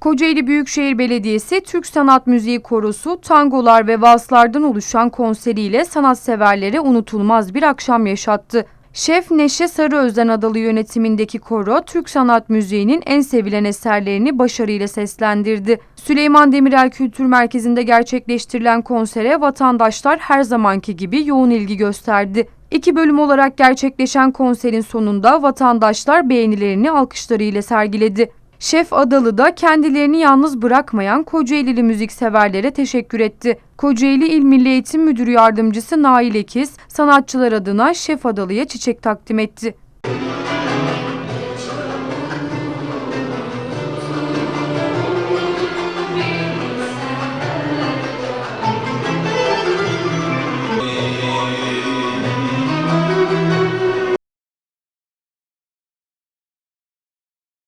Kocaeli Büyükşehir Belediyesi Türk Sanat Müziği Korosu tangolar ve valslardan oluşan konseriyle sanatseverlere unutulmaz bir akşam yaşattı. Şef Neşe Sarıözden adalı yönetimindeki koro Türk sanat müziğinin en sevilen eserlerini başarıyla seslendirdi. Süleyman Demirel Kültür Merkezi'nde gerçekleştirilen konsere vatandaşlar her zamanki gibi yoğun ilgi gösterdi. İki bölüm olarak gerçekleşen konserin sonunda vatandaşlar beğenilerini alkışlarıyla sergiledi. Şef Adalı da kendilerini yalnız bırakmayan Kocaelili müzikseverlere teşekkür etti. Kocaeli İl Milli Eğitim Müdürü Yardımcısı Nail Ekiz, sanatçılar adına Şef Adalı'ya çiçek takdim etti.